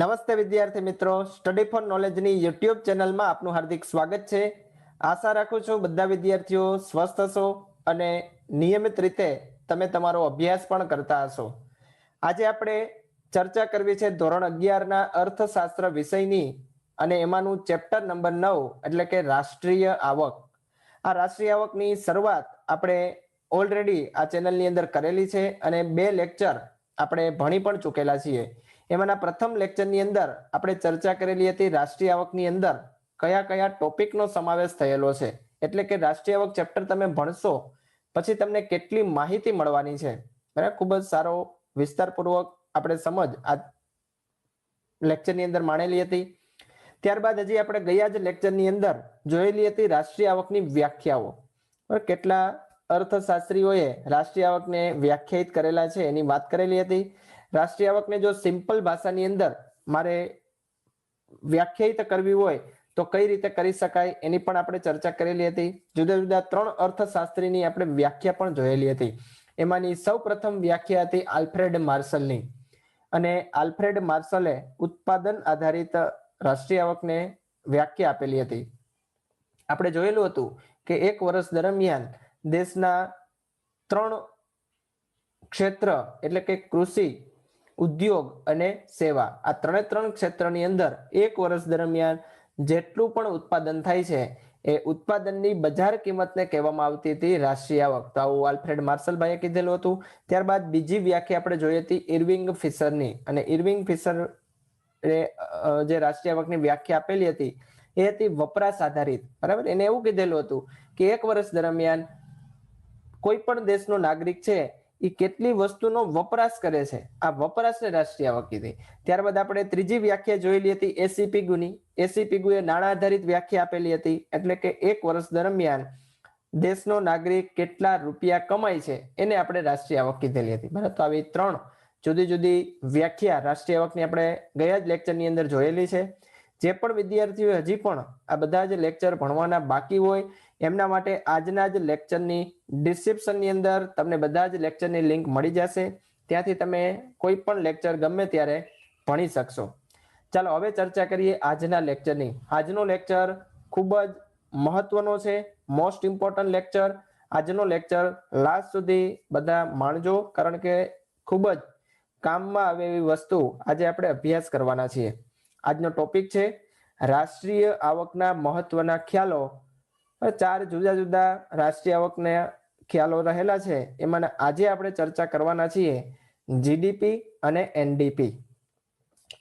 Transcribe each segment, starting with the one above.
નમસ્તે વિદ્યાર્થી મિત્રો. સ્ટડી ફોર નોલેજની યુટ્યુબ ચેનલમાં આપનું હાર્દિક સ્વાગત છે. આશા રાખું છું બધા વિદ્યાર્થીઓ સ્વસ્થ હશો અને નિયમિત રીતે તમે તમારો અભ્યાસ પણ કરતા હશો. આજે આપણે ચર્ચા કરવી છે ધોરણ અગિયારના અર્થશાસ્ત્ર વિષયની અને એમાંનું ચેપ્ટર નંબર નવ એટલે કે રાષ્ટ્રીય આવક. આ રાષ્ટ્રીય આવકની શરૂઆત આપણે ઓલરેડી આ ચેનલની અંદર કરેલી છે અને બે લેક્ચર આપણે ભણી પણ ચૂકેલા છીએ. એમાંના પ્રથમ લેક્ચરની અંદર આપણે ચર્ચા કરેલી હતી રાષ્ટ્રીય આવકની અંદર કયા કયા ટોપિકનો સમાવેશ થયેલો છે. એટલે કે રાષ્ટ્રીય આવક ચેપ્ટર તમે ભણશો પછી તમને કેટલી માહિતી મળવાની છે. બરાબર? ખૂબ જ સારો વિસ્તારપૂર્વક આપણે સમજ આ લેક્ચરની અંદર માણેલી હતી. ત્યારબાદ હજી આપણે ગયા જ લેક્ચરની અંદર જોયેલી હતી રાષ્ટ્રીય આવકની વ્યાખ્યાઓ. કેટલા અર્થશાસ્ત્રીઓએ રાષ્ટ્રીય આવકને વ્યાખ્યાયિત કરેલા છે એની વાત કરેલી હતી. રાષ્ટ્રીય આવકને જો સિમ્પલ ભાષાની અંદર મારે વ્યાખ્યાયિત કરવી હોય, તો કઈ રીતે કરી શકાય એની પણ આપણે ચર્ચા કરેલી હતી. જુદા જુદા ત્રણ અર્થશાસ્ત્રીની આપણે વ્યાખ્યા પણ જોયેલી હતી. એમાંની સૌ પ્રથમ વ્યાખ્યા હતી આલ્ફ્રેડ માર્શલની. અને આલ્ફ્રેડ માર્શલે ઉત્પાદન આધારિત રાષ્ટ્રીય આવકને વ્યાખ્યા આપેલી હતી. આપણે જોયેલું હતું કે એક વર્ષ દરમિયાન દેશના ત્રણ ક્ષેત્ર એટલે કે કૃષિ ઉદ્યોગ અને સેવા. આ ત્રણે ત્રણ ક્ષેત્રની અંદર એક વર્ષ દરમિયાન જેટલું પણ ઉત્પાદન થાય છે, એ ઉત્પાદનની બજાર કિંમતને કહેવામાં આવતી હતી રાષ્ટ્રીય આવક તો આવું આલ્ફ્રેડ માર્શલભાઈએ કીધેલું હતું. ત્યારબાદ બીજી વ્યાખ્યા આપણે જોઈ હતી ઇરવિંગ ફિશરની. અને ઇરવિંગ ફિશર જે રાષ્ટ્રીય આવકની વ્યાખ્યા આપેલી હતી, એ હતી વપરાશ આધારિત. બરાબર? એને એવું કીધેલું હતું કે એક વર્ષ દરમિયાન કોઈ પણ દેશનો નાગરિક છે એ કેટલી વસ્તુનો વપરાશ કરે છે? આ વપરાશને રાષ્ટ્રીય આવક કીધી ત્યારબાદ આપણે ત્રીજી વ્યાખ્યા જોયેલી હતી એસી પીગુની એસી પીગુએ નાણાં આધારિત વ્યાખ્યા આપેલી હતી, એટલે કે એક વર્ષ દરમિયાન દેશનો નાગરિક કેટલા રૂપિયા કમાય છે, એને આપણે રાષ્ટ્રીય આવક કીધેલી હતી. બરાબર, તો આવી ત્રણ જુદી જુદી વ્યાખ્યા રાષ્ટ્રીય આવકની આપણે ગયા જ લેક્ચરની અંદર જોયેલી છે. જે પણ વિદ્યાર્થીઓ હજી પણ આ બધા જ લેક્ચર ભણવાના બાકી હોય એમના માટે આજના જ લેક્ચરની ડિસ્ક્રિપ્શનની અંદર તમને બધા જ લેક્ચરની લિંક મળી જશે. ત્યાંથી તમે કોઈ પણ લેક્ચર ગમે ત્યારે ભણી શકશો. ચાલો, હવે ચર્ચા કરીએ આજના લેક્ચરની આજનો લેક્ચર ખૂબ જ મહત્વનો છે મોસ્ટ ઇમ્પોર્ટન્ટ લેક્ચર આજનો લેક્ચર લાસ્ટ સુધી બધા માણજો, કારણ કે ખૂબ જ કામમાં આવે એવી વસ્તુ આજે આપણે અભ્યાસ કરવાના છીએ. આજનો ટોપિક છે, રાષ્ટ્રીય આવકના મહત્વના ખ્યાલો ચાર જુદા જુદા રાષ્ટ્રીય આવકના ખ્યાલો રહેલા છે. એમાં આજે આપણે ચર્ચા કરવાના છીએ જીડીપી અને એનડીપી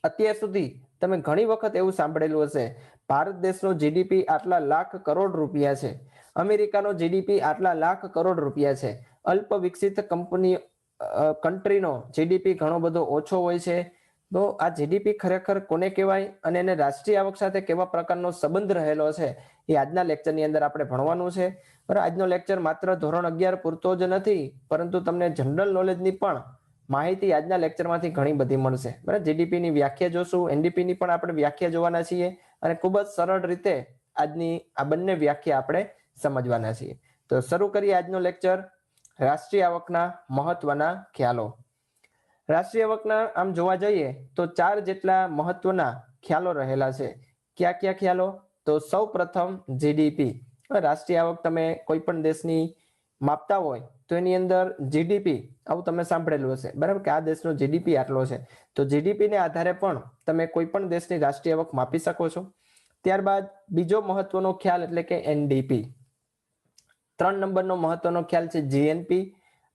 અત્યાર સુધી તમે ઘણી વખત એવું સાંભળેલું હશે, ભારત દેશનો જીડીપી આટલા લાખ કરોડ રૂપિયા છે. અમેરિકાનો જીડીપી આટલા લાખ કરોડ રૂપિયા છે. અલ્પ વિકસિત કંપની કન્ટ્રીનો જીડીપી ઘણો બધો ઓછો હોય છે. તો આ જીડીપી ખરેખર કોને કહેવાય અને એને રાષ્ટ્રીય આવક સાથે કેવા પ્રકારનો સંબંધ રહેલો છે? એ આજના લેક્ચરની અંદર આપણે ભણવાનું છે. બરાબર? આજનો લેક્ચર માત્ર ધોરણ અગિયાર પૂરતો જ નથી, પરંતુ તમને જનરલ નોલેજની પણ માહિતી આજના લેક્ચરમાંથી ઘણી બધી મળશે. બરાબર? જીડીપી ની વ્યાખ્યા જોશું. એનડીપી ની પણ આપણે વ્યાખ્યા જોવાના છીએ અને ખૂબ જ સરળ રીતે આજની આ બંને વ્યાખ્યા આપણે સમજવાના છીએ. તો શરૂ કરીએ આજનો લેક્ચર રાષ્ટ્રીય આવકના મહત્વના ખ્યાલો. રાષ્ટ્રીય આવકના આમ જોવા જઈએ તો ચાર જેટલા મહત્વના ખ્યાલો રહેલા છે. કયા કયા ખ્યાલો? તો સૌ પ્રથમ જીડીપી રાષ્ટ્રીય આવક તમે કોઈ પણ દેશની માપતા હોય તો એની અંદર જીડીપી આવું તમે સાંભળેલું હશે. બરાબર? કે આ દેશનો જીડીપી આટલો છે. તો જીડીપી ને આધારે પણ તમે કોઈ પણ દેશની રાષ્ટ્રીય આવક માપી શકો છો. ત્યારબાદ બીજો મહત્વનો ખ્યાલ એટલે કે એનડીપી ત્રણ નંબરનો મહત્વનો ખ્યાલ છે જીએનપી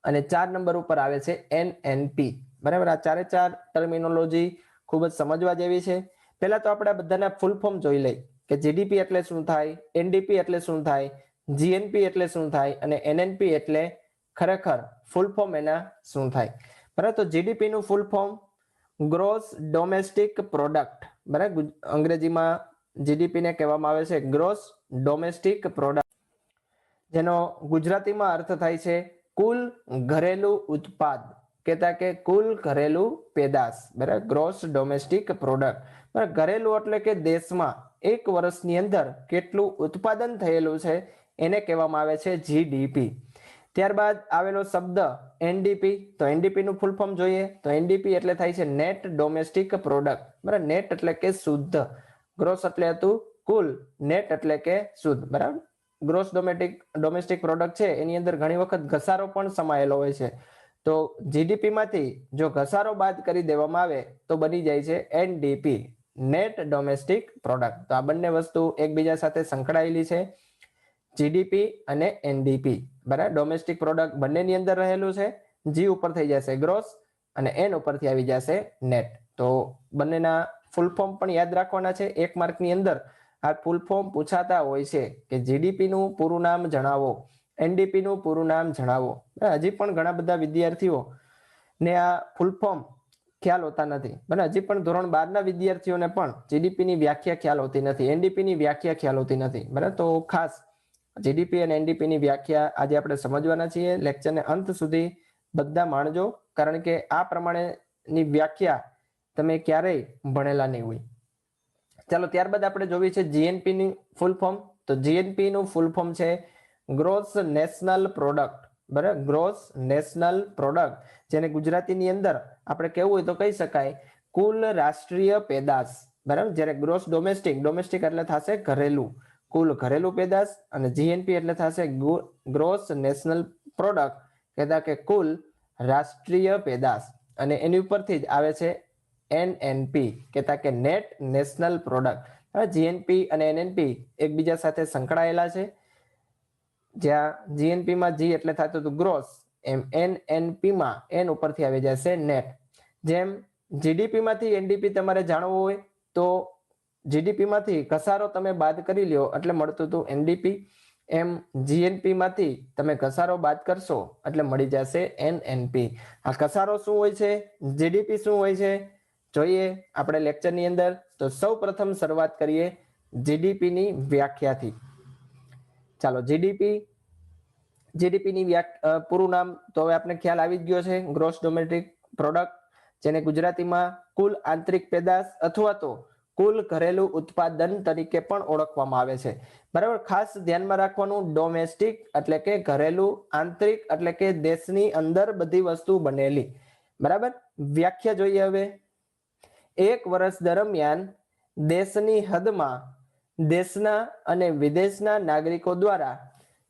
અને ચાર નંબર ઉપર આવે છે એનએનપી બરાબર? આ ચારે ચાર ટર્મિનોલોજી ખૂબ જ સમજવા જેવી છે. પહેલા તો આપણે બધાના ફૂલ ફોર્મ જોઈ લઈ કે જીડીપી એટલે શું થાય? એનડીપી એટલે શું થાય? જીએનપી એટલે શું થાય? અને એનએનપી એટલે ખરેખર ફૂલ ફોર્મ એના શું થાય? બરાબર, તો જીડીપી નું full form gross domestic product બરાબર અંગ્રેજીમાં જીડીપી ને કહેવામાં આવે છે ગ્રોસ ડોમેસ્ટિક પ્રોડક્ટ જેનો ગુજરાતીમાં અર્થ થાય છે કુલ ઘરેલું ઉત્પાદ. કહેતા કે કુલ ઘરેલું પેદાશ. બરાબર ગ્રોસ ડોમેસ્ટિક પ્રોડક્ટ બરાબર, ઘરેલું એટલે કે દેશમાં. એક વર્ષની અંદર કેટલું ઉત્પાદન થયેલું છે એને કહેવામાં આવે છે જીડીપી ત્યારબાદ આવેલો શબ્દ એનડીપી તો એનડીપી નું ફૂલ ફોર્મ જોઈએ. તો એનડીપી એટલે થાય છે નેટ ડોમેસ્ટિક પ્રોડક્ટ બરાબર? નેટ એટલે કે શુદ્ધ. ગ્રોસ એટલે હતું કુલ. નેટ એટલે કે શુદ્ધ. બરાબર? ગ્રોસ ડોમેટિક ડોમેસ્ટિક પ્રોડક્ટ છે. એની અંદર ઘણી વખત ઘસારો પણ સમાયેલો હોય છે. તો જીડીપી માંથી જો ઘસારો બાદ કરી દેવામાં આવે તો બની જાય છે એનડીપી નેટ ડોમેસ્ટિક પ્રોડક્ટ તો આ બંને વસ્તુ એકબીજા સાથે સંકળાયેલી છે. જીડીપી અને એનડીપી બરાબર? ડોમેસ્ટિક પ્રોડક્ટ બંનેની અંદર રહેલું છે. જી ઉપર થઈ જશે ગ્રોસ અને એન ઉપરથી આવી જશે નેટ તો બંનેના ફૂલ ફોર્મ પણ યાદ રાખવાના છે. એક માર્કની અંદર આ ફૂલ ફોર્મ પૂછાતા હોય છે કે જીડીપી નું પૂરું નામ જણાવો. એનડીપી નું પૂરું નામ જણાવો. હજી પણ ઘણા બધા વિદ્યાર્થીઓ ને આ ફૂલ ફોર્મ ખ્યાલ હોતા નથી. અને હજી પણ ધોરણ બાર ના વિદ્યાર્થીઓને પણ જીડીપી ની વ્યાખ્યા ખ્યાલ હોતી નથી. એનડીપી ની વ્યાખ્યા ખ્યાલ હોતી નથી. બરાબર તો ખાસ જીડીપી અને એનડીપી ની વ્યાખ્યા આજે આપણે સમજવાના છીએ. લેક્ચરને અંત સુધી બધા માણજો, કારણ કે આ પ્રમાણેની વ્યાખ્યા તમે ક્યારેય ભણેલા નહીં હોય. ચાલો ત્યારબાદ આપણે જોવી છે જીએનપી ની ફૂલ ફોર્મ તો જીએનપી નું ફૂલ ફોર્મ છે ગ્રોસ નેશનલ પ્રોડક્ટ બરાબર? ગ્રોસ નેશનલ પ્રોડક્ટ જેને ગુજરાતીની અંદર આપણે કેવું હોય તો કહી શકાય, કુલ રાષ્ટ્રીય પેદાશ, બરાબર? જ્યારે ગ્રોસ ડોમેસ્ટિક ડોમેસ્ટિક એટલે થશે ઘરેલું. કુલ ઘરેલું પેદાશ અને જીએનપી એટલે થશે ગ્રોસ નેશનલ પ્રોડક્ટ કહેતા કે કુલ રાષ્ટ્રીય પેદાશ. અને એની ઉપરથી જ આવે છે એનએનપી કહેતા કે નેટ નેશનલ પ્રોડક્ટ જીએનપી અને એનએનપી એકબીજા સાથે સંકળાયેલા છે. જ્યાં જીએનપી માં જી એટલે થતું હતું ગ્રોસ એમ એનએનપી માં એન ઉપરથી આવી જશે નેટ જેમ જીડીપી માંથી એનડીપી તમારે જાણવું હોય, તો જીડીપી માંથી ઘસારો તમે બાદ કરી લ્યો, એટલે મળતું હતું એનડીપી એમ જીએનપી માંથી તમે ઘસારો બાદ કરશો, એટલે મળી જશે એનએનપી આ ઘસારો શું હોય છે? જીડીપી શું હોય છે? જોઈએ આપણે લેક્ચરની અંદર. તો સૌ પ્રથમ શરૂઆત કરીએ જીડીપી ની વ્યાખ્યાથી. ચાલો જીડીપી જીડીપી ની વ્યાખ્યા પૂરું નામ તો હવે આપણે ખ્યાલ આવી ગયો છે. ગ્રોસ ડોમેસ્ટિક પ્રોડક્ટ જેને ગુજરાતીમાં કુલ આંતરિક પેદાશ અથવા તો કુલ ઘરેલું ઉત્પાદન તરીકે પણ ઓળખવામાં આવે છે. બરાબર? ખાસ ધ્યાનમાં રાખવાનું ડોમેસ્ટિક એટલે કે ઘરેલું, આંતરિક એટલે કે દેશની અંદર બધી વસ્તુ બનેલી. બરાબર? વ્યાખ્યા જોઈએ હવે. એક વર્ષ દરમિયાન દેશની હદમાં દેશના અને વિદેશના નાગરિકો દ્વારા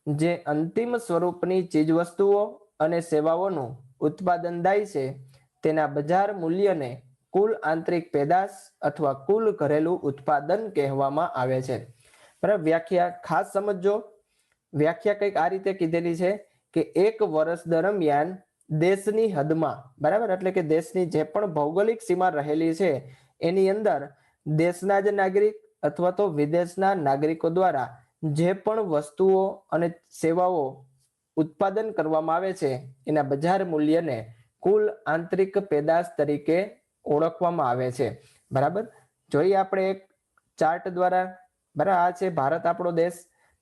જે અંતિમ સ્વરૂપની ચીજવસ્તુઓ અને સેવાઓનું ઉત્પાદન થાય છે, તેના બજાર મૂલ્યને કુલ આંતરિક પેદાશ અથવા કુલ ઘરેલું ઉત્પાદન કહેવામાં આવે છે. બરાબર? વ્યાખ્યા ખાસ સમજો વ્યાખ્યા કંઈક આ રીતે કીધેલી છે કે એક વર્ષ દરમિયાન દેશની હદમાં, બરાબર? એટલે કે દેશની જે પણ ભૌગોલિક સીમા રહેલી છે, એની અંદર દેશના જ નાગરિક અથવા તો વિદેશના નાગરિકો દ્વારા જે પણ વસ્તુઓ અને સેવાઓ ઉત્પાદન કરવામાં આવે છે, એના બજાર મૂલ્યને કુલ આંતરિક પેદાશ તરીકે ઓળખવામાં આવે છે. બરાબર? જોઈએ આપણે એક ચાર્ટ દ્વારા. બરાબર? આ છે ભારત આપણો દેશ.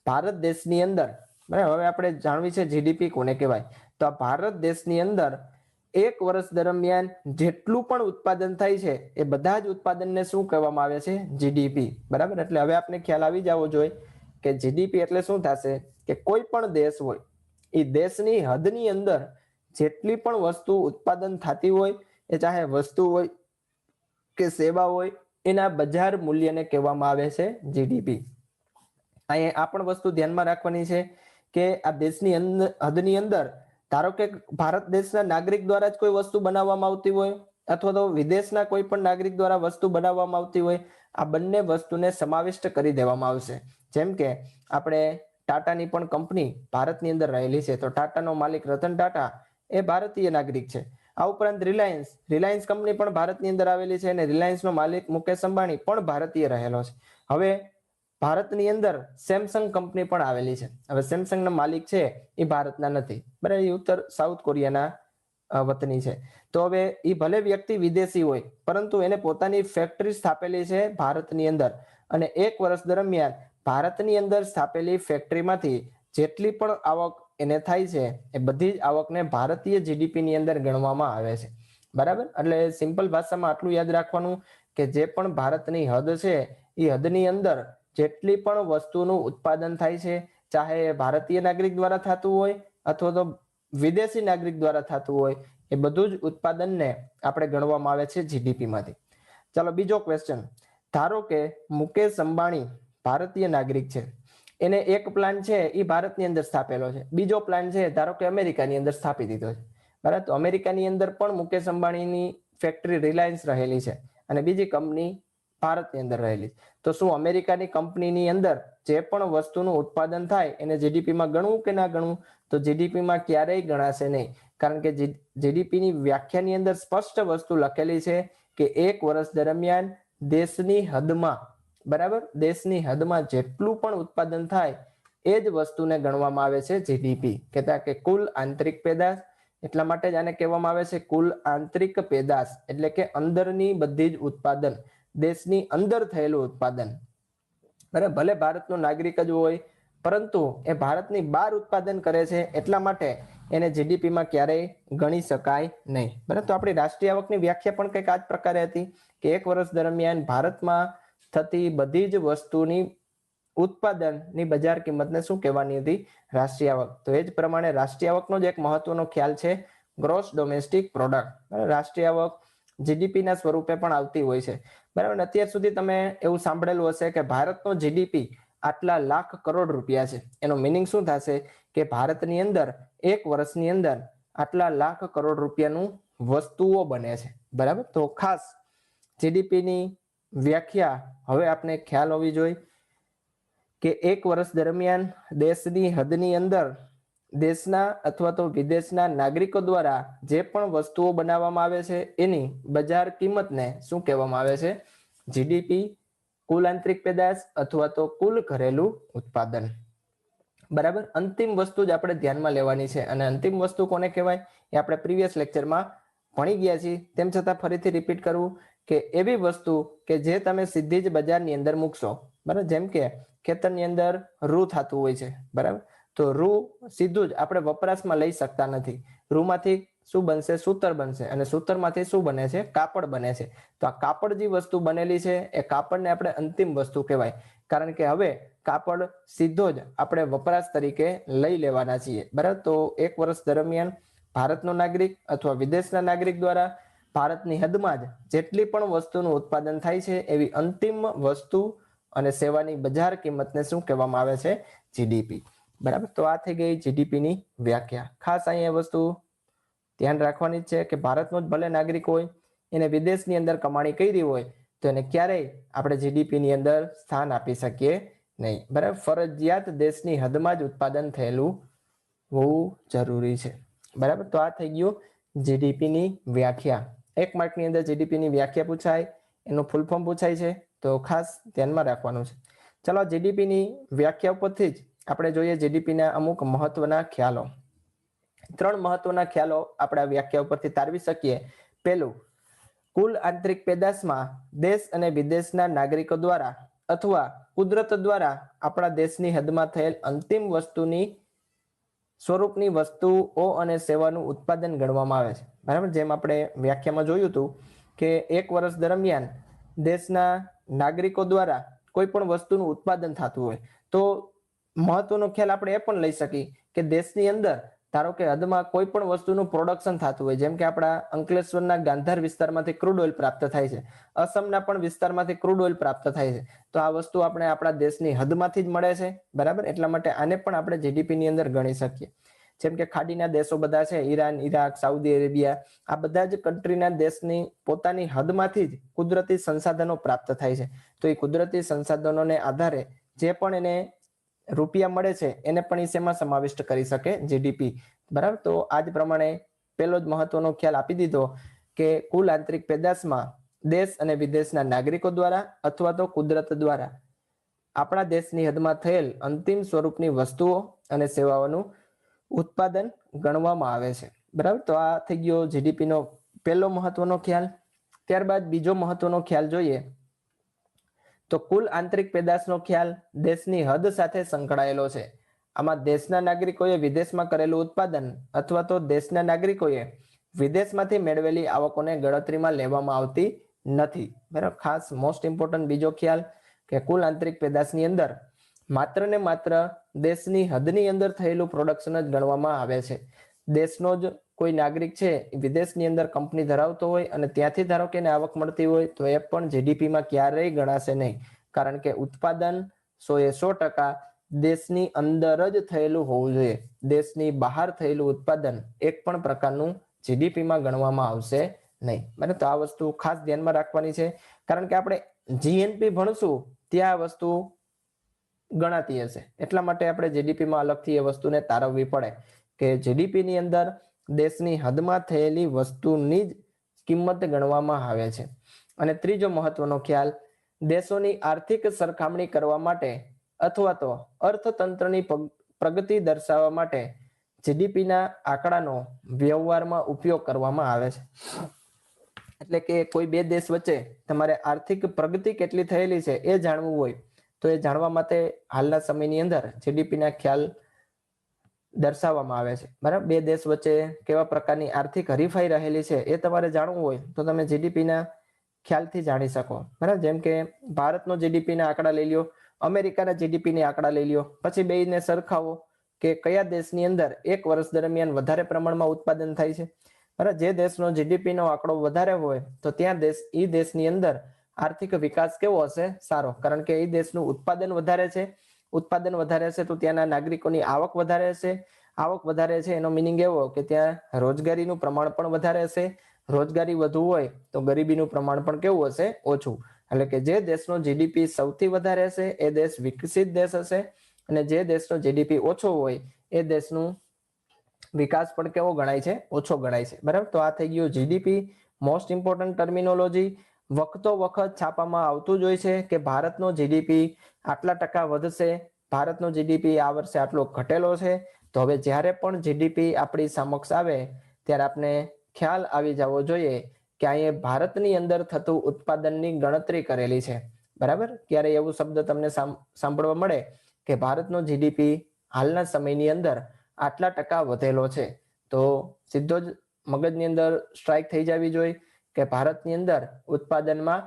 ભારત દેશની અંદર, બરાબર? હવે આપણે જાણવી છે જીડીપી કોને કહેવાય? તો આ ભારત દેશની અંદર એક વર્ષ દરમિયાન જેટલું પણ ઉત્પાદન થાય છે, એ બધા જ ઉત્પાદનને શું કહેવામાં આવે છે? જીડીપી બરાબર? એટલે હવે આપણે ખ્યાલ આવી જવો જોઈએ કે જીડીપી એટલે શું થશે? કે કોઈ પણ દેશ હોય, એ દેશની હદની અંદર જેટલી પણ વસ્તુ ઉત્પાદન થતી હોય, એ ચાહે વસ્તુ હોય કે સેવા હોય, એના બજાર મૂલ્યને કહેવામાં આવે છે જીડીપી અહીંયા આ પણ વસ્તુ ધ્યાનમાં રાખવાની છે કે આ દેશની અંદર હદની અંદર ધારો કે ભારત દેશના નાગરિક દ્વારા જ કોઈ વસ્તુ બનાવવામાં આવતી હોય, અથવા તો વિદેશના કોઈ પણ નાગરિક દ્વારા વસ્તુ બનાવવામાં આવતી હોય, આ બંને વસ્તુને સમાવિષ્ટ કરી દેવામાં આવશે. જેમ કે, આપણે ટાટાની પણ કંપની ભારતની અંદર રહેલી છે, તો ટાટાનો માલિક રતન ટાટા એ ભારતીય નાગરિક છે. આ ઉપરાંત રિલાયન્સ રિલાયન્સ કંપની પણ ભારતની અંદર આવેલી છે અને રિલાયન્સનો માલિક મુકેશ અંબાણી પણ ભારતીય રહેલો છે. હવે ભારતની અંદર સેમસંગ કંપની પણ આવેલી છે. હવે સેમસંગ ના માલિક છે એ ભારતના નથી. બરાબર, એ ઉત્તર સાઉથ કોરિયાના વતની છે. તો હવે એ ભલે વ્યક્તિ વિદેશી હોય, પરંતુ એને પોતાની ફેક્ટરી સ્થાપેલી છે ભારતની અંદર. અને એક વર્ષ દરમિયાન ભારતની અંદર સ્થાપેલી ફેક્ટરીમાંથી જેટલી પણ આવક એને થાય છે, એ બધી જ આવકને ભારતીય જીડીપીની અંદર ગણવામાં આવે છે. બરાબર? એટલે સિમ્પલ ભાષામાં આટલું યાદ રાખવાનું કે જે પણ ભારતની હદ છે, એ હદની અંદર જેટલી પણ વસ્તુનું ઉત્પાદન થાય છે, ચાહે ભારતીય નાગરિક દ્વારા થતું હોય અથવા તો વિદેશી નાગરિક દ્વારા થતું હોય, એ બધું જ ઉત્પાદનને આપણે ગણવામાં આવે છે જીડીપીમાંથી ચાલો બીજો ક્વેશ્ચન ધારો કે મુકેશ અંબાણી ભારતીય નાગરિક છે, એને એક પ્લાન છે એ ભારતની અંદર સ્થાપેલો છે. બીજો પ્લાન છે, ધારો કે અમેરિકાની અંદર સ્થાપી દીધો છે. બરાબર? અમેરિકાની અંદર પણ મુકેશ અંબાણીની ફેક્ટરી રિલાયન્સ રહેલી છે અને બીજી કંપની ભારતની અંદર રહેલી. તો શું અમેરિકાની કંપનીની અંદર જે પણ વસ્તુનું ઉત્પાદન થાય એને જીડીપીમાં ગણવું કે ના ગણવું? તો જીડીપીમાં ક્યારેય ગણાશે નહીં. કારણ કે જીડીપીની વ્યાખ્યાની અંદર સ્પષ્ટ વસ્તુ લખેલી છે કે એક વર્ષ દરમિયાન દેશની હદમાં, બરાબર? દેશની હદમાં જેટલું પણ ઉત્પાદન થાય એ જ વસ્તુને ગણવામાં આવે છે જીડીપી કહેતા કે કુલ આંતરિક પેદાશ, એટલા માટે જ આને કહેવામાં આવે છે કુલ આંતરિક પેદાશ. એટલે કે અંદરની બધી જ ઉત્પાદન. દેશની અંદર થયેલું ઉત્પાદન. બરાબર ભલે ભારતનો નાગરિક જ હોય, પરંતુ એ ભારતની બહાર ઉત્પાદન કરે છે એટલા માટે એને જીડીપીમાં ક્યારેય ગણી શકાય નહીં. બરાબર તો આપણી રાષ્ટ્રીય આવકની વ્યાખ્યા પણ કંઈક આ જ પ્રકારે હતી કે એક વર્ષ દરમિયાન ભારતમાં થતી બધી જ વસ્તુની ઉત્પાદનની બજાર કિંમતને શું કહેવાની હતી? રાષ્ટ્રીય આવક. તો એ જ પ્રમાણે રાષ્ટ્રીય આવકનો જ એક મહત્વનો ખ્યાલ છે ગ્રોસ ડોમેસ્ટિક પ્રોડક્ટ રાષ્ટ્રીય આવક જીડીપી ના સ્વરૂપે પણ આવતી હોય છે. બરાબર? અત્યાર સુધી તમે એવું સાંભળેલું હશે કે ભારતનો જીડીપી આટલા લાખ કરોડ રૂપિયા છે. એનો મિનિંગ શું થશે? કે ભારતની અંદર એક વર્ષની અંદર આટલા લાખ કરોડ રૂપિયાનું વસ્તુઓ બને છે. બરાબર? તો ખાસ જીડીપીની વ્યાખ્યા હવે આપણે ખ્યાલ હોવી જોઈએ કે એક વર્ષ દરમિયાન દેશની હદની અંદર દેશના અથવા તો વિદેશના નાગરિકો દ્વારા જે પણ વસ્તુઓ બનાવવામાં આવે છે, એની બજાર કિંમતને શું કહેવામાં આવે છે? જીડીપી કુલ આંતરિક પેદાશ અથવા તો કુલ ઘરેલું ઉત્પાદન. બરાબર? અંતિમ વસ્તુ જ આપણે ધ્યાનમાં લેવાની છે અને અંતિમ વસ્તુ કોને કહેવાય? એ આપણે પ્રીવિયસ લેક્ચરમાં ભણી ગયા છીએ. તેમ છતાં ફરીથી રિપીટ કરવું કે એવી વસ્તુ કે જે તમે સીધી જ બજારની અંદર મૂકશો. બરાબર? જેમ કે ખેતરની અંદર રૂ થતું હોય છે. બરાબર? તો રૂ સીધું જ આપણે વપરાશમાં લઈ શકતા નથી. રૂમાંથી શું બનશે? સૂતર બનશે. અને સૂતરમાંથી શું બને છે? કાપડ બને છે. તો આ કાપડ જે વસ્તુ બનેલી છે, એ કાપડને આપણે અંતિમ વસ્તુ કહેવાય. કારણ કે હવે કાપડ સીધો જ આપણે વપરાશ તરીકે લઈ લેવાના છીએ. બરાબર? તો એક વર્ષ દરમિયાન ભારતનો નાગરિક અથવા વિદેશના નાગરિક દ્વારા ભારતની હદમાં જ જેટલી પણ વસ્તુનું ઉત્પાદન થાય છે, એવી અંતિમ વસ્તુ અને સેવાની બજાર કિંમતને શું કહેવામાં આવે છે? જીડીપી બરાબર. તો આ થઈ ગઈ જીડીપીની વ્યાખ્યા. ખાસ અહીંયા વસ્તુ ધ્યાન રાખવાની છે કે ભારતનો જ ભલે નાગરિક હોય, એને વિદેશની અંદર કમાણી કરી હોય, તો એને ક્યારેય આપણે જીડીપીની અંદર સ્થાન આપી શકીએ નહીં. બરાબર. ફરજિયાત દેશની હદમાં જ ઉત્પાદન થયેલું હોવું જરૂરી છે. બરાબર. તો આ થઈ ગયું જીડીપીની વ્યાખ્યા. એક માર્કની અંદર જીડીપીની વ્યાખ્યા પૂછાય, એનું ફૂલ ફોર્મ પૂછાય છે. તો ખાસ ધ્યાનમાં રાખવાનું છે. ચલો જીડીપીની વ્યાખ્યા ઉપરથી જ આપણે જોઈએ જીડીપીના અમુક મહત્વના ખ્યાલો. ત્રણ મહત્વના ખ્યાલો આપણે આ વ્યાખ્યા ઉપરથી તારવી શકીએ. પહેલું, કુલ આંતરિક પેદાશમાં દેશ અને વિદેશના નાગરિકો દ્વારા અથવા કુદરત દ્વારા આપણા દેશની હદમાં થયેલ અંતિમ વસ્તુની સ્વરૂપની વસ્તુઓ અને સેવાનું ઉત્પાદન ગણવામાં આવે છે. બરાબર? જેમ આપણે વ્યાખ્યામાં જોયું હતું કે એક વર્ષ દરમિયાન દેશના નાગરિકો દ્વારા કોઈ પણ વસ્તુનું ઉત્પાદન થતું હોય, તો મહત્વનો ખ્યાલ આપણે એ પણ લઈ શકીએ કે દેશની અંદર, ધારો કે હદમાં કોઈ પણ વસ્તુનું પ્રોડક્શન થતું હોય, જેમ કે આપણા અંકલેશ્વરના ગાંધાર વિસ્તારમાંથી ક્રૂડ ઓઇલ પ્રાપ્ત થાય છે, અસમના પણ વિસ્તારમાંથી ક્રૂડ ઓઇલ પ્રાપ્ત થાય છે, તો આ વસ્તુ આપણે આપણા દેશની હદમાંથી જ મળે છે, બરાબર? એટલા માટે આને પણ આપણે જીડીપીની અંદર ગણી શકીએ. જેમ કે ખાડીના દેશો બધા છે, ઈરાન, ઈરાક, સાઉદી અરેબિયા, આ બધા જ કન્ટ્રીના દેશની પોતાની હદમાંથી જ કુદરતી સંસાધનો પ્રાપ્ત થાય છે. તો એ કુદરતી સંસાધનોને આધારે જે પણ એને રૂપિયા મળે છે, એને પણ એ શેમાં સમાવિષ્ટ કરી શકે? જીડીપી બરાબર? તો આજ પ્રમાણે પેલો જ મહત્વનો ખ્યાલ આપી દીધો કે કુલ આંતરિક પેદાશમાં દેશ અને વિદેશના નાગરિકો દ્વારા અથવા તો કુદરત દ્વારા આપણા દેશની હદમાં થયેલ અંતિમ સ્વરૂપની વસ્તુઓ અને સેવાઓનું ઉત્પાદન ગણવામાં આવે છે. બરાબર? તો આ થઈ ગયો જીડીપીનો પહેલો મહત્વનો ખ્યાલ. ત્યારબાદ બીજો મહત્વનો ખ્યાલ જોઈએ તો કુલ આંતરિક પેદાશનો ખ્યાલ દેશની હદ સાથે સંકળાયેલો છે. આમાં દેશના નાગરિકોએ વિદેશમાં કરેલું ઉત્પાદન અથવા તો દેશના નાગરિકોએ વિદેશમાંથી મેળવેલી આવકોને ગણતરીમાં લેવામાં આવતી નથી. બરાબર? ખાસ મોસ્ટ ઇમ્પોર્ટન્ટ બીજો ખ્યાલ કે કુલ આંતરિક પેદાશની અંદર માત્ર ને માત્ર દેશની હદની અંદર થયેલું પ્રોડક્શન જ ગણવામાં આવે છે. દેશનો જ કોઈ નાગરિક છે વિદેશની અંદર કંપની ધરાવતો હોય અને ત્યાંથી ધારો કે આવક મળતી હોય, તો એ પણ જીડીપીમાં ક્યારેય ગણાશે નહીં. કારણ કે ઉત્પાદન સો એ સો ટકા દેશની અંદર જ થયેલું હોવું જોઈએ. દેશની બહાર થયેલું ઉત્પાદન એક પણ પ્રકારનું જીડીપીમાં ગણવામાં આવશે નહીં. બરાબર તો આ વસ્તુ ખાસ ધ્યાનમાં રાખવાની છે. કારણ કે આપણે જીએનપી ભણશું, ત્યાં વસ્તુ ગણાતી હશે. એટલા માટે આપણે જીડીપીમાં અલગથી એ વસ્તુને તારવવી પડે કે જીડીપીની અંદર દેશની હદમાં થયેલી વસ્તુની જ કિંમત ગણવામાં આવે છે. અને ત્રીજો મહત્વનો ખ્યાલ, દેશોની આર્થિક સરખામણી કરવા માટે અથવા તો અર્થતંત્રની પ્રગતિ દર્શાવવા માટે જીડીપીના આંકડાનો વ્યવહારમાં ઉપયોગ કરવામાં આવે છે. એટલે કે કોઈ બે દેશ વચ્ચે તમારે આર્થિક પ્રગતિ કેટલી થયેલી છે એ જાણવું હોય, તો એ જાણવા માટે હાલના સમયની અંદર જીડીપીના ખ્યાલ દર્શાવવામાં આવે છે. બરાબર? બે દેશ વચ્ચે કેવા પ્રકારની આર્થિક હરીફાઈ રહેલી છે એ તમારે જાણવું હોય તો તમે જીડીપીના ખ્યાલથી જાણી શકો. બરાબર? જેમ કે ભારતનો જીડીપીના આંકડા લઈ લ્યો, અમેરિકાના જીડીપીના આંકડા લઈ લ્યો, પછી બેને સરખાવો કે કયા દેશની અંદર એક વર્ષ દરમિયાન વધારે પ્રમાણમાં ઉત્પાદન થાય છે. બરાબર? જે દેશનો જીડીપીનો આંકડો વધારે હોય તો ત્યાં દેશ એ દેશની અંદર આર્થિક વિકાસ કેવો હશે? સારો. કારણ કે એ દેશનું ઉત્પાદન વધારે છે ઉત્પાદન વધારે હશે તો ત્યાંના નાગરિકોની આવક વધારે હશે. આવક વધારે છે એનો મિનિંગ એવો કે ત્યાં રોજગારીનું પ્રમાણ પણ વધારે હશે. રોજગારી વધુ હોય તો ગરીબીનું પ્રમાણ પણ કેવું હશે? ઓછું. એટલે કે જે દેશનો જીડીપી સૌથી વધારે હશે, એ દેશ વિકસિત દેશ હશે. અને જે દેશનો જીડીપી ઓછો હોય, એ દેશનું વિકાસ પણ કેવો ગણાય છે? ઓછો ગણાય છે. બરાબર? તો આ થઈ ગયું જીડીપી મોસ્ટ ઇમ્પોર્ટન્ટ ટર્મિનોલોજી વખતો વખત છાપામાં આવતું જ હોય છે કે ભારતનો જીડીપી આટલા ટકા વધશે, ભારતનો જીડીપી આ વર્ષે આટલો ઘટેલો છે. તો હવે જ્યારે પણ જીડીપી આપણી સમક્ષ આવે, ત્યારે આપણે ખ્યાલ આવી જવો જોઈએ કે અહીંયા ભારતની અંદર થતું ઉત્પાદનની ગણતરી કરેલી છે. બરાબર? ક્યારે એવું શબ્દ તમને સાંભળવા મળે કે ભારતનો જીડીપી હાલના સમયની અંદર આટલા ટકા વધેલો છે. તો સીધો જ મગજની અંદર સ્ટ્રાઇક થઈ જવી જોઈએ. કે ભારતની અંદર ઉત્પાદનમાં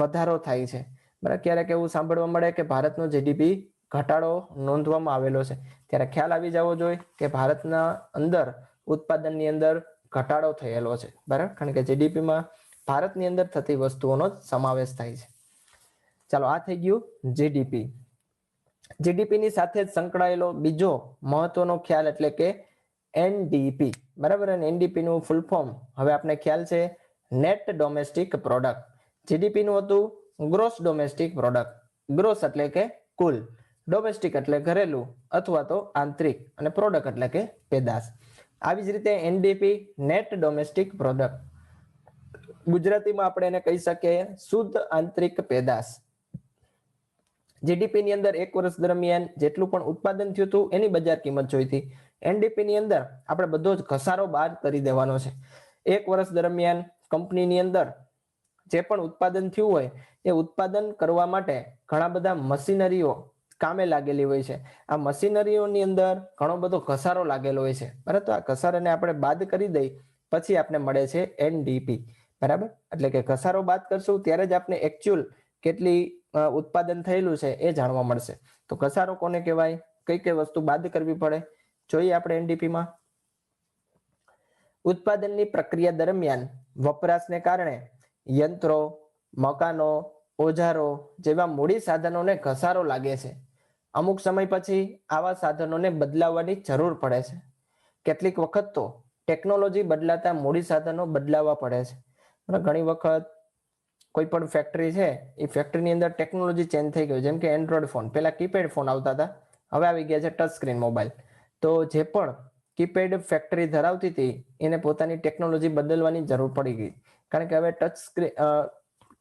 વધારો થાય છે. બરાબર? ક્યારેક એવું સાંભળવા મળે કે ભારતનો જીડીપી ઘટાડો નોંધવામાં આવેલો છે. ત્યારે ખ્યાલ આવી જવો જોઈએ કે ભારતના અંદર ઉત્પાદનની અંદર ઘટાડો થયેલો છે. બરાબર? કારણ કે જીડીપીમાં ભારતની અંદર થતી વસ્તુઓનો સમાવેશ થાય છે. ચાલો, આ થઈ ગયું જીડીપી જીડીપીની સાથે જ સંકળાયેલો બીજો મહત્વનો ખ્યાલ એટલે કે એનડીપી બરાબર? અને એનડીપી નું ફૂલ ફોર્મ હવે આપણે ખ્યાલ છે નેટ ડોમેસ્ટિક પ્રોડક્ટ જીડીપી નું હતું ગ્રોસ ડોમેસ્ટિક પ્રોડક્ટ ગ્રોસ એટલે કે કુલ. ડોમેસ્ટિક એટલે ઘરેલું અથવા તો આંતરિક અને પ્રોડક્ટ એટલે કે પેદાશ. આવી જ રીતે એનડીપી નેટ ડોમેસ્ટિક પ્રોડક્ટ ગુજરાતીમાં આપણે એને કહી શકીએ શુદ્ધ આંતરિક પેદાશ. જીડીપી ની અંદર એક વર્ષ દરમિયાન જેટલું પણ ઉત્પાદન થયું હતું એની બજાર કિંમત જોઈ હતી. એનડીપી ની અંદર આપણે બધો જ ઘસારો બહાર કરી દેવાનો છે. એક વર્ષ દરમિયાન કંપનીની અંદર જે પણ ઉત્પાદન થયું હોય, એ ઉત્પાદન કરવા માટે ઘણા બધા મશીનરીઓ કામે લાગેલી હોય છે. આ મશીનરીઓની અંદર ઘણો બધો ઘસારો લાગેલો હોય છે. બરાબર આ ઘસારાને આપણે બાદ કરી દઈ, પછી આપણે મળે છે એનડીપી. બરાબર? એટલે કે ઘસારો બાદ કરશું, ત્યારે જ આપણે એકચ્યુઅલ કેટલી ઉત્પાદન થયેલું છે એ જાણવા મળશે. તો ઘસારો કોને કહેવાય? કઈ કઈ વસ્તુ બાદ કરવી પડે? જોઈએ આપણે એનડીપીમાં. ઉત્પાદનની પ્રક્રિયા દરમિયાન વપરાશને કારણે યંત્રો, મકાનો, ઓજારો જેવા મૂડી સાધનોને ઘસારો લાગે છે. અમુક સમય પછી આવા સાધનોને બદલાવવાની જરૂર પડે છે. કેટલીક વખત તો ટેકનોલોજી બદલાતા મૂડી સાધનો બદલાવવા પડે છે. ઘણી વખત કોઈ પણ ફેક્ટરી છે, એ ફેક્ટરીની અંદર ટેકનોલોજી ચેન્જ થઈ ગયું. જેમ કે એન્ડ્રોઈડ ફોન પહેલા કીપેડ ફોન આવતા હતા. હવે આવી ગયા છે ટચ સ્ક્રીન મોબાઈલ તો જે પણ કીપેડ ફેક્ટરી ધરાવતી હતી, એને પોતાની ટેકનોલોજી બદલવાની જરૂર પડી ગઈ. કારણ કે હવે ટચ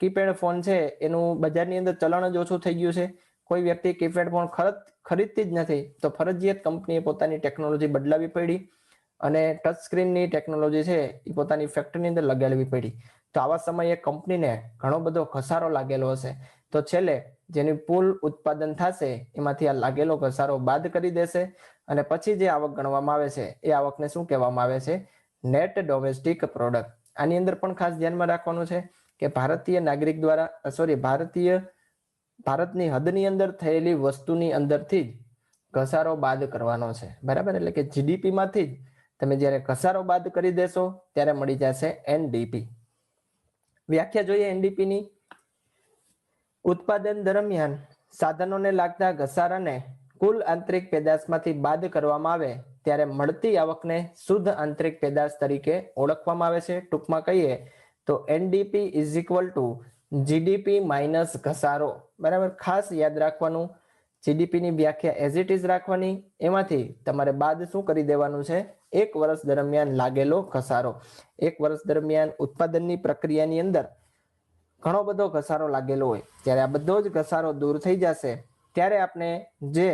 કીપેડ ફોન છે, એનું બજારની અંદર ચલણ જ ઓછું થઈ ગયું છે. કોઈ વ્યક્તિ કીપેડ ફોન ખરત, ખરીદતી જ નથી, તો ફરજિયાત કંપનીએ પોતાની ટેકનોલોજી બદલાવી પડી અને ટચ સ્ક્રીનની ટેકનોલોજી છે, એ પોતાની ફેક્ટરીની અંદર લગાડવી પડી. તો આવા સમયે કંપનીને ઘણો બધો ઘસારો લાગેલો હશે. તો છેલ્લે જેની પુલ ઉત્પાદન થશે, એમાંથી આ લાગેલો ઘસારો બાદ કરી દેશે. અને પછી જે આવક ગણવામાં આવે છે, એ આવકને શું કહેવામાં આવે છે? નેટ ડોમેસ્ટિક પ્રોડક્ટ આની અંદર પણ ખાસ ધ્યાનમાં રાખવાનું છે કે ભારતીય નાગરિક દ્વારા સોરી ભારતીય, ભારતની હદની અંદર થયેલી વસ્તુની અંદરથી જ ઘસારો બાદ કરવાનો છે. બરાબર? એટલે કે જીડીપીમાંથી જ તમે જ્યારે ઘસારો બાદ કરી દેશો, ત્યારે મળી જશે એનડીપી વ્યાખ્યા જોઈએ એનડીપીની ઉત્પાદન દરમિયાન સાધનોને લાગતા ઘસારાને કુલ આંતરિક પેદાશમાંથી બાદ કરવામાં આવે ત્યારે મળતી આવકને શુદ્ધ આંતરિક પેદાશ તરીકે ઓળખવામાં આવે છે. ટૂંકમાં કહીએ તો NDP is equal to GDP minus ઘસારો. બરાબર? ખાસ યાદ રાખવાનું જીડીપી ની વ્યાખ્યા એઝ ઇટ ઇઝ રાખવાની. એમાંથી તમારે બાદ શું કરી દેવાનું છે? એક વર્ષ દરમિયાન લાગેલો ઘસારો. એક વર્ષ દરમિયાન ઉત્પાદનની પ્રક્રિયાની અંદર ઘણો બધો ઘસારો લાગેલો હોય. ત્યારે આ બધો જ ઘસારો દૂર થઈ જશે. ત્યારે આપણે જે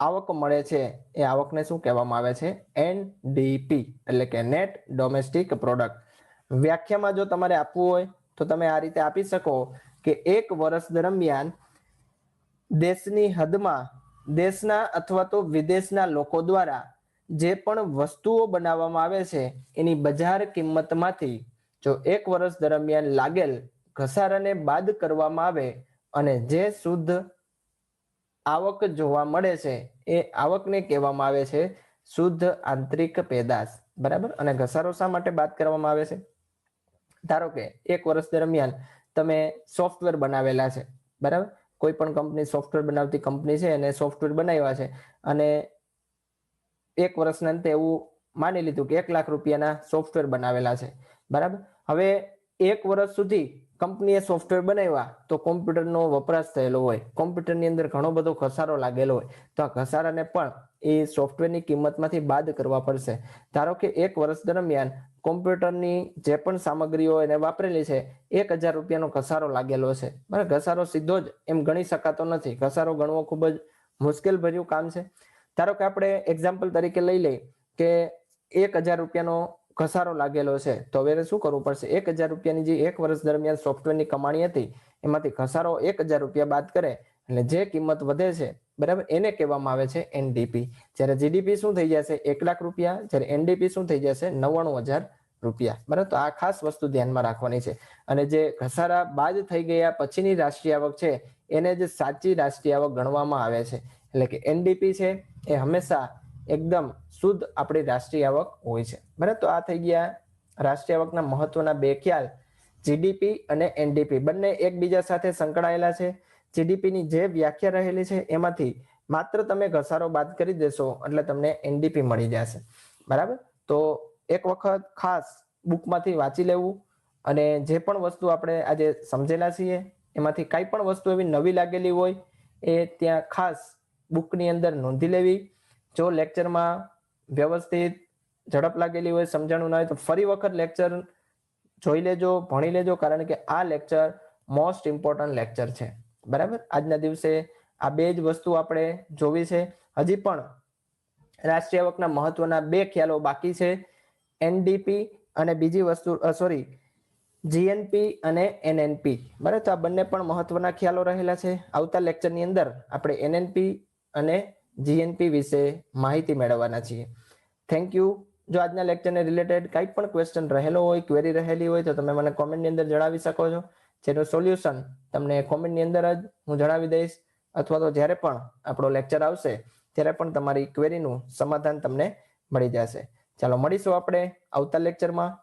આવક મળે છે, એ આવકને શું કહેવામાં આવે છે? એનડીપી એટલે કે નેટ ડોમેસ્ટિક પ્રોડક્ટ વ્યાખ્યામાં જો તમારે આપવું હોય, તો તમે આ રીતે આપી શકો કે એક વર્ષ દરમિયાન દેશની હદમાં દેશના અથવા તો વિદેશના લોકો દ્વારા જે પણ વસ્તુઓ બનાવવામાં આવે છે, એની બજાર કિંમતમાંથી જો એક વર્ષ દરમિયાન લાગેલ ઘસારાને બાદ કરવામાં આવે અને જે શુદ્ધ આવક જોવા મળે છે, એ આવકને કહેવામાં આવે છે શુદ્ધ આંતરિક પેદાશ, બરાબર? અને ઘસારો શા માટે બાદ કરવામાં આવે છે? ધારો કે એક વર્ષ દરમિયાન તમે સોફ્ટવેર બનાવેલા છે, બરાબર? કોઈ પણ કંપની સોફ્ટવેર બનાવતી કંપની છે અને સોફ્ટવેર બનાવ્યા છે અને એક વર્ષના અંતે એવું માની લીધું કે એક લાખ રૂપિયાના સોફ્ટવેર બનાવેલા છે, બરાબર? હવે એક વર્ષ સુધી કંપનીએ સોફ્ટવેર બનાવ્યા તો કોમ્પ્યુટરનો વપરાશ થયેલો હોય. કોમ્પ્યુટરની અંદર ઘણો બધો ઘસારો લાગેલો હોય. તો આ ઘસારાને પણ એ સોફ્ટવેરની કિંમતમાંથી બાદ કરવા પડશે. ધારો કે એક વર્ષ દરમિયાન કોમ્પ્યુટરની જે પણ સામગ્રીઓ એને વાપરેલી છે, એક હજાર રૂપિયાનો ઘસારો લાગેલો છે. બરાબર ઘસારો સીધો જ એમ ગણી શકાતો નથી. ઘસારો ગણવો ખૂબ જ મુશ્કેલ ભર્યું કામ છે. ધારો કે આપણે એક્ઝામ્પલ તરીકે લઈ લઈએ કે એક હજાર રૂપિયાનો ઘસારો લાગેલો છે. તો હવે શું કરવું પડશે? એક હજાર રૂપિયાની જે એક વર્ષ દરમિયાન સોફ્ટવેરની કમાણી હતી, એમાંથી ઘસારો એક હજાર રૂપિયા બાદ કરે એટલે જે કિંમત વધે છે, બરાબર, એને કહેવામાં આવે છે એનડીપી જ્યારે જીડીપી શું થઈ જશે? એક લાખ રૂપિયા. જ્યારે એનડીપી શું થઈ જશે? નવ્વાણું હજાર રૂપિયા. બરાબર, તો આ ખાસ વસ્તુ ધ્યાનમાં રાખવાની છે. અને જે ઘસારા બાદ થઈ ગયા પછીની રાષ્ટ્રીય આવક છે, એને જે સાચી રાષ્ટ્રીય આવક ગણવામાં આવે છે. એટલે કે એનડીપી છે, એ હંમેશા એકદમ શુદ્ધ આપણી રાષ્ટ્રીય આવક હોય છે. બરાબર? તો આ થઈ ગયા રાષ્ટ્રીય આવકના મહત્વના બે ખ્યાલ જીડીપી અને એનડીપી બંને એકબીજા સાથે સંકળાયેલા છે. જીડીપી ની જે વ્યાખ્યા રહેલી છે એમાંથી માત્ર તમે ઘસારો બાદ કરી દેશો એટલે તમને એનડીપી મળી જશે. બરાબર? તો એક વખત ખાસ બુકમાંથી વાંચી લેવું અને જે પણ વસ્તુ આપણે આજે સમજેલા છીએ, એમાંથી કાંઈ પણ વસ્તુ એવી નવી લાગેલી હોય એ ત્યાં ખાસ બુકની અંદર નોંધી લેવી. જો લેક્ચરમાં વ્યવસ્થિત ઝડપ લાગેલી હોય, સમજાણું ના હોય, તો ફરી વખત લેક્ચર જોઈ લેજો, ભણી લેજો, કારણ કે આ લેક્ચર મોસ્ટ ઇમ્પોર્ટન્ટ લેક્ચર છે. બરાબર? આજના દિવસે આ બે જ વસ્તુ આપણે જોવી છે. હજી પણ રાષ્ટ્રીય આવકના મહત્વના બે ખ્યાલો બાકી છે. એનડીપી અને બીજી વસ્તુ સોરી જીએનપી અને એનએનપી બરાબર? તો આ બંને પણ મહત્વના ખ્યાલો રહેલા છે. આવતા લેક્ચરની અંદર આપણે એનએનપી અને જીએનપી વિશે માહિતી મેળવવાના છીએ. થેન્ક યુ જો આજના લેક્ચરને રિલેટેડ કંઈ પણ ક્વેશ્ચન રહેલો હોય ક્વેરી રહેલી હોય, તો તમે મને કોમેન્ટની અંદર જણાવી શકો છો. જેનું સોલ્યુશન તમને કોમેન્ટની અંદર જ હું જણાવી દઈશ. અથવા તો જ્યારે પણ આપણો લેક્ચર આવશે, ત્યારે પણ તમારી ક્વેરીનું સમાધાન તમને મળી જશે. ચાલો, મળીશું આપણે આવતા લેક્ચરમાં